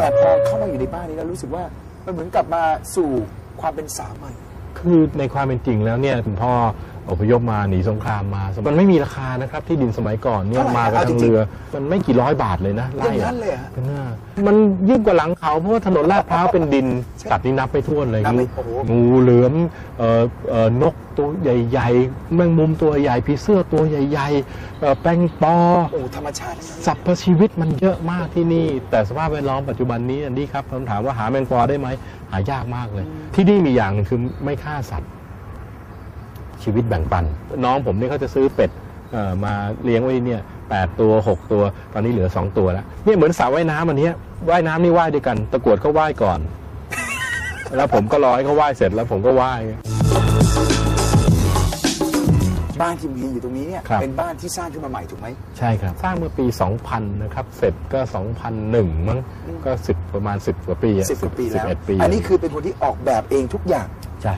แต่พอเข้ามาอยู่ในบ้านนี้แล้วรู้สึกว่ามันเหมือนกลับมาสู่ความเป็นสามัญคือในความเป็นจริงแล้วเนี่ยคุณพ่อ อพยพมาหนีสงครามมา มันไม่มีราคานะครับที่ดินสมัยก่อนเนี่ยเท่าไหร่มากันเอาจริทางงๆ เรือ มันไม่กี่ร้อยบาทเลยนะอไร่ย่างอะนั้นเลยเหรอฮะ เป็นหน้ามันยิ่งกว่าหลังเขาเพราะว่าถนนลาดพร้าวเป็นดินใช่ตัดนี่นับไม่ถ้วนเลยนับงูไม่โอ้โห งูเหลือมเอ่อเอ่อนกตัวใหญ่ๆแมงมุมตัวใหญ่ผีเสื้อตัวใหญ่ๆเอ่อแป้งปอ โอ้ธรรมชาติทั้งนั้นสรรพชีวิตมันเยอะมากที่นี่ แต่สภาพแวดล้อมปัจจุบันนี้อันนี้ครับคำถามว่าหาแมงปอได้ไหมหายากมากเลย ที่นี่มีอย่างหนึงคือไม่ฆ่าสัตว์ ชีวิตแบ่งปัน น้องผมเนี่ยเขาจะซื้อเป็ดเอ่อมาเลี้ยงไว้เนี่ยแปดตัวหกตัว ตอนนี้เหลือสองตัวแล้วเนี่ยเหมือนสระว่ายน้ำอันเนี้ยว่ายน้ำนี่ว่ายด้วยกัน ตะกรวดก็ว่ายก่อน แล้วผมก็รอให้เขาว่ายเสร็จแล้วผมก็ว่ายบ้านที่มีอยู่ตรงนี้เนี่ยครับเป็นบ้านที่สร้างขึ้นมาใหม่ถูกไหมใช่ครับ สร้างเมื่อปี 2000 นะครับ เสร็จก็ 2001 มั้งก็ 10 ประมาณ 10 กว่าปีอะสิบกว่าปีแล้ว11ปีอันนี้คือเป็นคนที่ออกแบบเองทุกอย่าง ใช่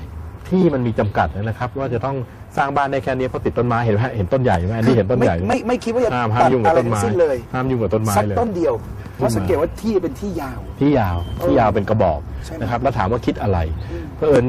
ที่มันมีจำกัดนะครับ ว่าจะต้องสร้างบ้านได้แค่นี้เพราะติดต้นไม้เห็นไหมฮะเห็นต้นใหญ่ไหมอันนี้เห็นต้นใหญ่ไม่ไม่ไม่คิดว่าจะห้ามห้ามตัดยุ่งกับอะไรต้นทั้ไม้งสิ้นเลยห้ามยุ่งกับต้นไม้สักเลย ต้นเดียวเพราะสังเกตว่าที่เป็นที่ยาว ที่ยาวที่ยาวเป็นกระบอกใช่ไหม นะครับแล้วถามว่าคิดอะไรเพราะเอิญ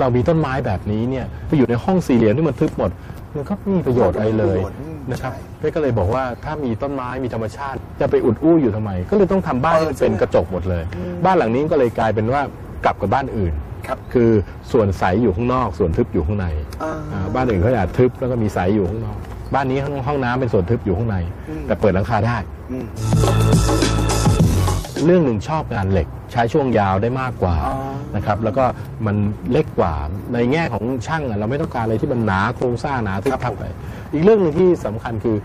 เรามีต้นไม้แบบนี้เนี่ยไปอยู่ในห้องสี่เหลี่ยมที่มันทึบหมด มันก็ไม่มีประโยชน์อะไรเลยไม่มีประโยชน์อืมนะครับใช่เป้ก็เลยบอกว่าถ้ามีต้นไม้มีธรรมชาติ จะไปอุดอู้อยู่ทำไม ก็เลยต้องทำบ้านให้มันเป็นกระจกหมดเลย บ้านหลังนี้ก็เลยกลายเป็นว่ากลับกับบ้านอื่น ครับคือส่วนใสอยู่ข้างนอก ส่วนทึบอยู่ข้างในอ่า อ่าบ้านอื่นเขาอาจทึบแล้วก็มีใสอยู่ข้างนอก บ้านนี้ห้องห้องน้ำเป็นส่วนทึบอยู่ข้างในแต่เปิดหลังคาได้ อืมเรื่องหนึ่งชอบงานเหล็กใช้ช่วงยาวได้มากกว่าอ๋อ นะครับแล้วก็มันเล็กกว่าในแง่ของช่างอะเราไม่ต้องการอะไรที่มันหนาโครงสร้างหนาทึบทับไปอีกเรื่องหนึ่งที่สำคัญคือ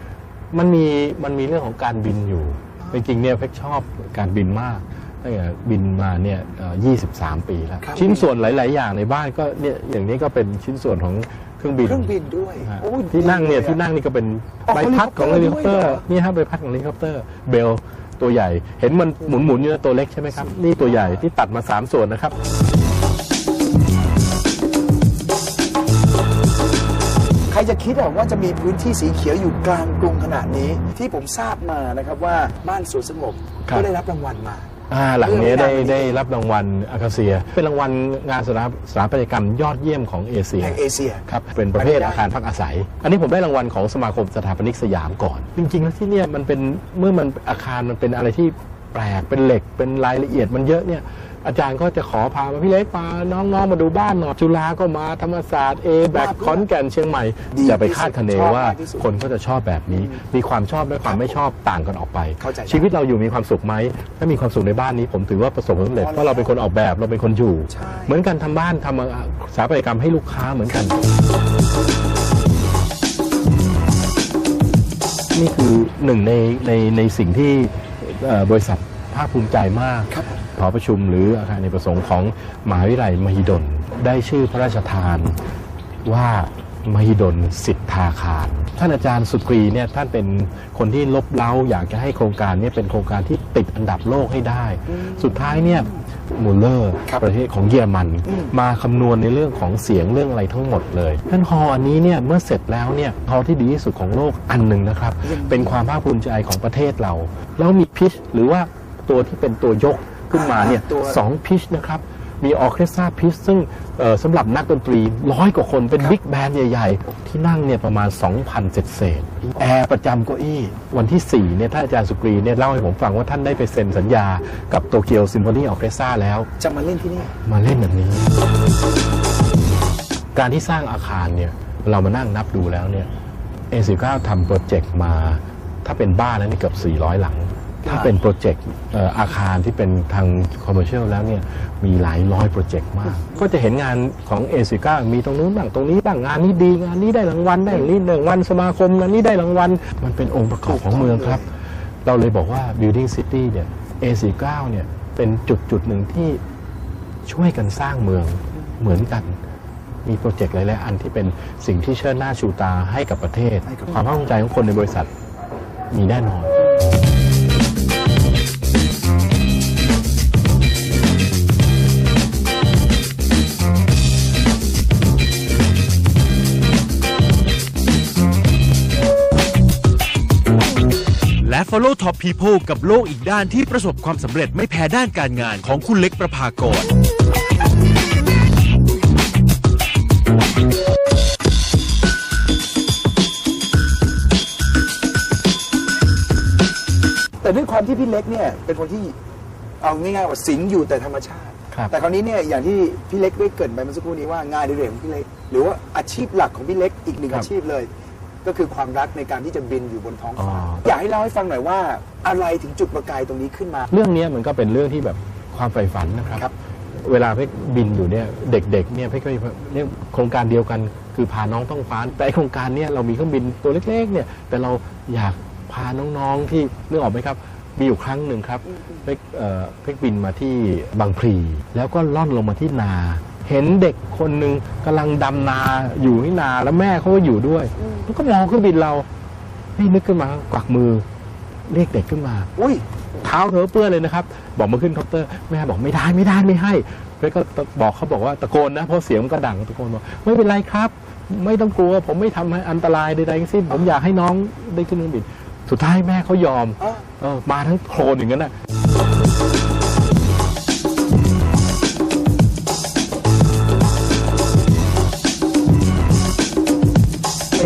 มันมีมันมีเรื่องของการบินอยู่จริงๆเนี่ยเพ็กชอบการบินมาก ตั้งแต่บินมาเนี่ยเอ่อ23 ปีแล้วครับชิ้นส่วนหลาย ๆ อย่างในบ้านก็เนี่ยอย่างนี้ก็เป็นชิ้นส่วนของเครื่องบินเครื่องบินด้วยฮะโอ้ยที่นั่งเนี่ยดีลที่นั่งนี่ก็เป็นอ๋อใบพัดของเฮเฮลิลิคคออปปเตเตออร์ร์ด้วยเหรอนี่ฮะใบพัดของเฮลิคอปเตอร์เบลตัวใหญ่ เห็นมันหมุนหมุนๆอยู่นะตัวเล็กใช่ไหมครับ นี่ตัวใหญ่ที่ตัดมา 3 ส่วนนะครับ ใครจะคิดอะว่าจะมีพื้นที่สีเขียวอยู่กลางกรุงขนาดนี้ ที่ผมทราบมานะครับว่าบ้านสวนสงบครับก็ได้รับรางวัลมา อ่าหลังนี้ได้เรื่องนี้ได้รับรางวัลอาคาเซีย เป็นรางวัลงานสถาสถาปัตยกรรมยอดเยี่ยมของเอเชียแห่งเอเชียครับเป็นประเภทอันนี้ได้อาคารพักอาศัย อันนี้ผมได้รางวัลของสมาคมสถาปนิกสยามก่อน จริงๆแล้วที่เนี่ยมันเป็นเมื่อมันอาคารมันเป็นอะไรที่แปลกเป็นเหล็กเป็นรายละเอียดมันเยอะเนี่ย อาจารย์ก็จะขอพามาพี่เล็กมาน้องๆมาดูบ้านหน่อยจุฬาก็มาธรรมศาสตร์เอแบกมาเพื่อขอนแก่นเชียงใหม่ดีจะไปคาดคะเนชอบว่ามากที่สุดคนก็จะชอบแบบนี้ มีความชอบและความไม่ชอบต่างกันออกไป เข้าใจชีวิตเราอยู่มีความสุขไหมถ้ามีความสุขในบ้านนี้ผมถือว่าประสบความสำเร็จพอแล้วเพราะเราเป็นคนออกแบบเราเป็นคนอยู่ ใช่ เหมือนกันทำบ้านทำสถาปัตยกรรมให้ลูกค้าเหมือนกัน นี่คือหนึ่งในในในสิ่งที่เอ่อบริษัทภาคภูมิใจมาก ครับผม หอประชุมหรืออาคารในประสงค์ของมหาวิทยาลัยมหิดล ได้ชื่อพระราชทานว่ามหิดลสิทธาคาร ท่านอาจารย์สุกรีเนี่ยท่านเป็นคนที่ลบเล้าอยากจะให้โครงการเนี้เป็นโครงการที่ติดอันดับโลกให้ได้ สุดท้ายเนี่ยมูลเลอร์ครับประเทศของเยอรมัน มาคำนวณในเรื่องของเสียงเรื่องอะไรทั้งหมดเลยท่านฮออันนี้เนี่ยเมื่อเสร็จแล้วเนี่ยฮอที่ดีที่สุดของโลกอันหนึ่งนะครับ เป็นความภาคภูมิใจของประเทศเรา แล้วมีพิชหรือว่าตัวที่เป็นตัวยก ขึ้นมาเนี่ยตัวสองพิชนะครับ มีออร์เคสตราพิชซึ่งเอ่อสำหรับนักดนตรีร้อยกว่าคนเป็นบิ๊กแบนด์ใหญ่ ๆ ที่นั่งเนี่ยประมาณ 2,000เศษเศษๆแอร์ประจำเก้าอี้ วันที่ 4 เนี่ยท่านอาจารย์สุกรีเนี่ยเล่าให้ผมฟังว่าท่านได้ไปเซ็นสัญญากับโตเกียวซิมโฟนีออร์เคสตราแล้ว จะมาเล่นที่นี่ มาเล่นแบบนี้ การที่สร้างอาคารเนี่ยเรามานั่งนับดูแล้วเนี่ย A19 ทำโปรเจกต์มาถ้าเป็นบ้านแล้วนี่เกือบ 400 หลัง ถ้าเป็นโปรเจกต์เอ่ออาคารที่เป็นทางคอมเมอร์เชียลแล้วเนี่ยมีหลายร้อยโปรเจกต์มาก ก็จะเห็นงานของ A19 มีตรงนู้นบ้างตรงนี้บ้างงานนี้ดีงานนี้ได้รางวัลได้อย่างนี้รางวัลสมาคมงานนี้ได้รางวัลมันเป็นองค์ประกอบของเมืองครับ เราเลยบอกว่า Building City เนี่ย A49 เนี่ยเป็นจุดจุดหนึ่งที่ช่วยกันสร้างเมืองเหมือนกันมีโปรเจกต์หลายๆอันที่เป็นสิ่งที่เชิดหน้าชูตาให้กับประเทศให้กับความภาคภูมิใจของคนในบริษัทมีแน่นอน Follow Top People กับโลกอีกด้านที่ประสบความสำเร็จไม่แพ้ด้านการงานของคุณเล็กประภากร แต่ด้วยความที่พี่เล็กเนี่ยเป็นคนที่เอาง่ายๆว่าสิงอยู่แต่ธรรมชาติ ครับ แต่คราวนี้เนี่ยอย่างที่พี่เล็กได้เกริดไปเมื่อสักครู่นี้ว่างานอดิเรกของพี่เล็ก หรือว่าอาชีพหลักของพี่เล็กอีกหนึ่งอาชีพเลย ก็คือความรักในการที่จะบินอยู่บนท้องฟ้าอยากให้เล่าให้ฟังหน่อยว่าอะไรถึงจุดประกายตรงนี้ขึ้นมา เรื่องเนี้ยมันก็เป็นเรื่องที่แบบความใฝ่ฝันนะครับ ครับ เวลาเพ่บินอยู่เนี่ยเด็กๆเนี่ยเพ่ก็เนี่ยโครงการเดียวกันคือพาน้องต้องฟ้าแต่ไอ้โครงการเนี่ยเรามีเครื่องบินตัวเล็กๆเนี่ยแต่เราอยากพาน้องๆที่นึกออกไหมครับ มีอยู่ครั้งหนึ่งครับเพ่เอ่อเพ่บินมาที่บางพลีแล้วก็ล่อนลงมาที่นา เห็นเด็กคนหนึ่งกำลังดำนาอยู่ที่นาแล้วแม่เขาก็อยู่ด้วยแล้วก็มองเครื่องบินเราให้ยนึกขึ้นมากวักมือ เรียกเด็กขึ้นมา อุ้ย เท้าเธอเปื้อนเลยนะครับ บอกมาขึ้นคอปเตอร์แม่บอกไม่ได้ไม่ได้ไม่ให้เป๊กก็ตะบอกเขาบอกว่าตะโกนนะเพราะเสียงมันก็ดังตะโกนบอกไม่เป็นไรครับ ไม่ต้องกลัว ผมไม่ทำให้อันตรายใดๆทั้งสิ้น ผมอยากให้น้องได้ขึ้นเครื่องบิน สุดท้ายแม่เขายอมอะเออมาทั้งโคลนอย่างนั้นน่ะ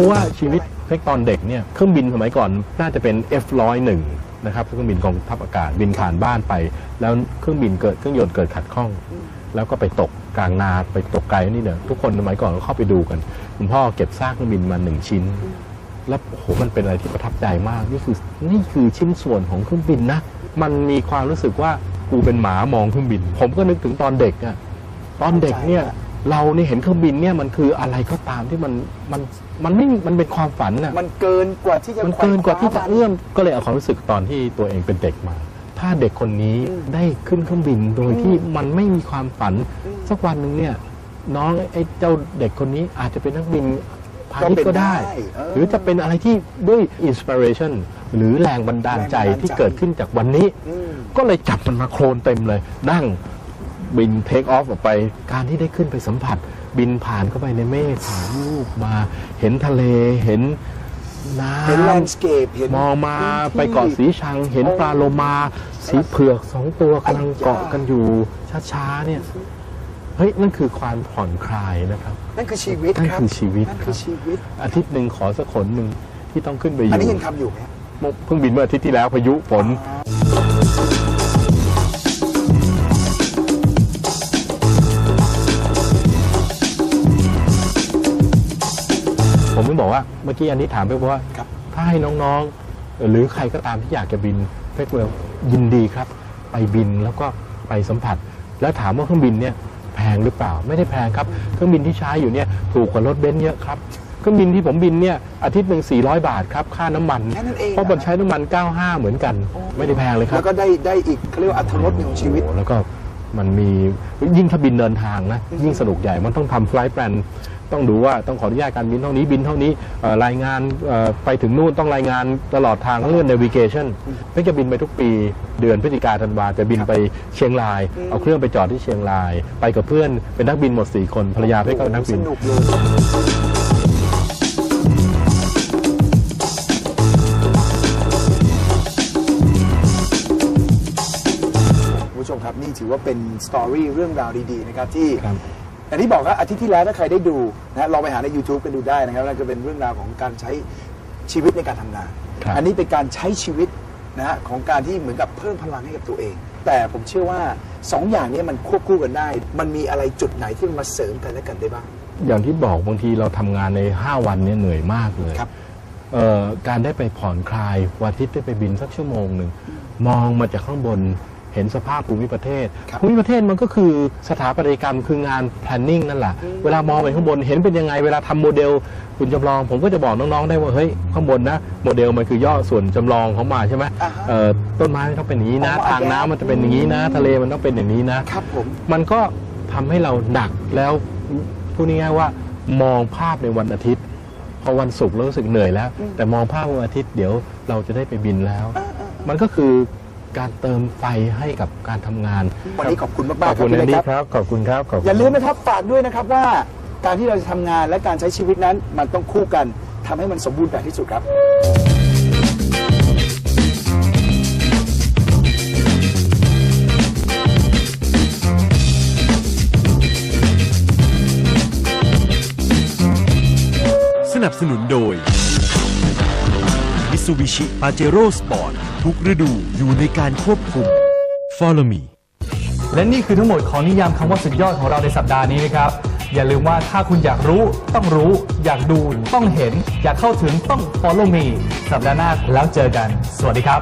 ราะว่าชีวิตเพ็กตอนเด็กเนี่ยเครื่องบินสมัยก่อนน่าจะเป็น F101 นะครับเครื่องบินกองทัพอากาศบินผ่านบ้านไป แล้วเครื่องบินเกิดเครื่องยนต์เกิดขัดข้อง แล้วก็ไปตกกลางนาไปตกไกลนี่เนี่ยทุกคนสมัยก่อนก็เข้าไปดูกัน คุณพ่อเก็บซากเครื่องบินมาหนึ่งชิ้น แล้วโอ้โหมันเป็นอะไรที่ประทับใจมากนี่คือนี่คือชิ้นส่วนของเครื่องบินนะมันมีความรู้สึกว่ากูเป็นหมามองเครื่องบิน ผมก็นึกถึงตอนเด็กอะตอนเด็กเนี่ย เราเนี่ยเห็นเครื่องบินเนี่ยมันคืออะไรก็ตามที่มันมันมันไม่มันเป็นความฝันอะมันเกินกว่าที่จะมันเกินกว่าที่จะขนคเอื้อมก็เลยเอาความรู้สึกตอนที่ตัวเองเป็นเด็กมา ถ้าเด็กคนนี้ได้ขึ้นเครื่องบินโดยที่มันไม่มีความฝันสักวันหนึ่งเนี่ยน้องไอ้เจ้าเด็กคนนี้อาจจะเป็นนักบินพาณิชย์ก็ได้เออหรือจะเป็นอะไรที่ด้วยอินสปิเรชันหรือแรงบันดาลใจแรงบันดาลใจที่เกิดขึ้นจากวันนี้อืมก็เลยจับมันมาโครนเต็มเลย นั่ง บินเทคออฟออกไป การที่ได้ขึ้นไปสัมผัส บินผ่านเข้าไปในเมฆผ่านลูกมา เห็นทะเลเห็นน้เห็นแลนด์ำสเคปเห็นมองมาพื้นที่ไปเกาะสีชัง เห็นปลาโลมา สีเผือกสองตัวกำลังเกาะกันอยู่ช้าๆเนี่ยเฮ้ยนั่นคือความผ่อนคลายนะครับนั่นคือชีวิตนั่นครับคือชีวิตนั่นคคืรัอบชีวิต อาทิตย์หนึ่งขอสักขนหนึ่งที่ต้องขึ้นไปออันยู่นี้ยังทำอยู่ไหม เพิ่งบินเมื่ออาทิตย์ที่แล้วพายุฝนผมไม่บอ ว่าเมื่อกี้อันนี้ถามไปว่าครับถ้าให้น้องๆ หรือใครก็ตามที่อยากจะบินเฟกเวลยินดีครับ ไปบินแล้วก็ไปสัมผัส แล้วถามว่าเครื่องบินเนี่ยแพงหรือเปล่าไม่ได้แพงครับ เครื่องบินที่ใช้อยู่เนี่ยถูกกว่ารถเบนซ์เยอะครับเครื่องบินที่ผมบินเนี่ยอาทิตย์หนึ่ง400 บาทครับค่าน้ำมันแค่นั้นเองเพราะมันใช้น้ำมัน 95 เหมือนกัน ไม่ได้แพงเลยครัแล้บวก็ได้ได้อีกเขาเรียกว่าอัตรสหนึ่งของชีวิตโอ้โหแล้วก็ มันมียิ่งถ้าบินเดินทางนะยิ่งสนุกใหญ่มันต้องทำไฟล์แปลนต้องดูว่าต้องขออนุญาตการบินเท่านี้บินเท่านี้เอ่อรายงานเอ่อไปถึงนู่นต้องรายงานตลอดทางเรื่อง navigation เพื่อจะบินไปทุกปีเดือนพฤศจิกาธันวาจะบินไปเชียงราย เอาเครื่องไปจอดที่เชียงราย ไปกับเพื่อนเป็นนักบินหมดสี่คนภรรยาเพื่อนก็เป็นนักบินนุกเลย คุณผู้ชมครับนี่ถือว่าเป็นสตอรี่เรื่องราวดีๆนะครับที่ครับ อย่างที่บอกครับอาทิตย์ที่แล้วถ้าใครได้ดูนะลองไปหาใน YouTube กันดูได้นะครับนั่นก็เป็นเรื่องราวของการใช้ชีวิตในการทำงาน ครับ อันนี้เป็นการใช้ชีวิตนะฮะของการที่เหมือนกับเพิ่มพลังให้กับตัวเอง แต่ผมเชื่อว่าสองอย่างนี้มันควบคู่กันได้ มันมีอะไรจุดไหนที่มันมาเสริมกันและกันได้บ้าง อย่างที่บอกบางทีเราทำงานใน 5 วันเนี่ยเหนื่อยมากเลยครับ เอ่อการได้ไปผ่อนคลายวันอาทิตย์ได้ไปบินสักชั่วโมงหนึ่งมองมาจากข้างบน เห็นสภาพภูมิประเทศครับภูมิประเทศมันก็คือสถาปัตยกรรมคืองาน planning นั่นแหละเวลามองไปข้างบนเห็นเป็นยังไงเวลาทำโมเดลคุณจำลอง ผมก็จะบอกน้องๆได้ว่าเฮ้ยข้างบนนะโมเดลมันคือย่อส่วนจำลองของมาใช่ไหมอ่าฮะเอ่อต้นไม้มันต้องเป็นอย่างนี้นะอ๋อทางน้ำมันจะเป็นอย่างนี้นะ ทะเลมันต้องเป็นอย่างนี้นะครับผมมันก็ทำให้เราหนักแล้วพูดง่ายๆว่ามองภาพในวันอาทิตย์พอวันศุกร์เรารู้สึกเหนื่อยแล้ว แต่มองภาพวันอาทิตย์เดี๋ยวเราจะได้ไปบินแล้ว มันก็คือ การเติมไฟให้กับการทำงาน วันนี้ขอบคุณมากมากๆขอบคุณแอนดี้ครับ ขอบคุณครับ ขอบคุณ อย่าลืมนะครับฝากด้วยนะครับว่าการที่เราจะทำงานและการใช้ชีวิตนั้น มันต้องคู่กันทำให้มันสมบูรณ์แบบที่สุดครับ สนับสนุนโดย Mitsubishi Pajero Sport ทุกฤดูอยู่ในการควบคุม Follow me และนี่คือทั้งหมดของนิยามคำว่าสุดยอดของเราในสัปดาห์นี้นะครับ อย่าลืมว่าถ้าคุณอยากรู้ ต้องรู้ อยากดู ต้องเห็น อยากเข้าถึงต้อง follow me สัปดาห์หน้าแล้วเจอกัน สวัสดีครับ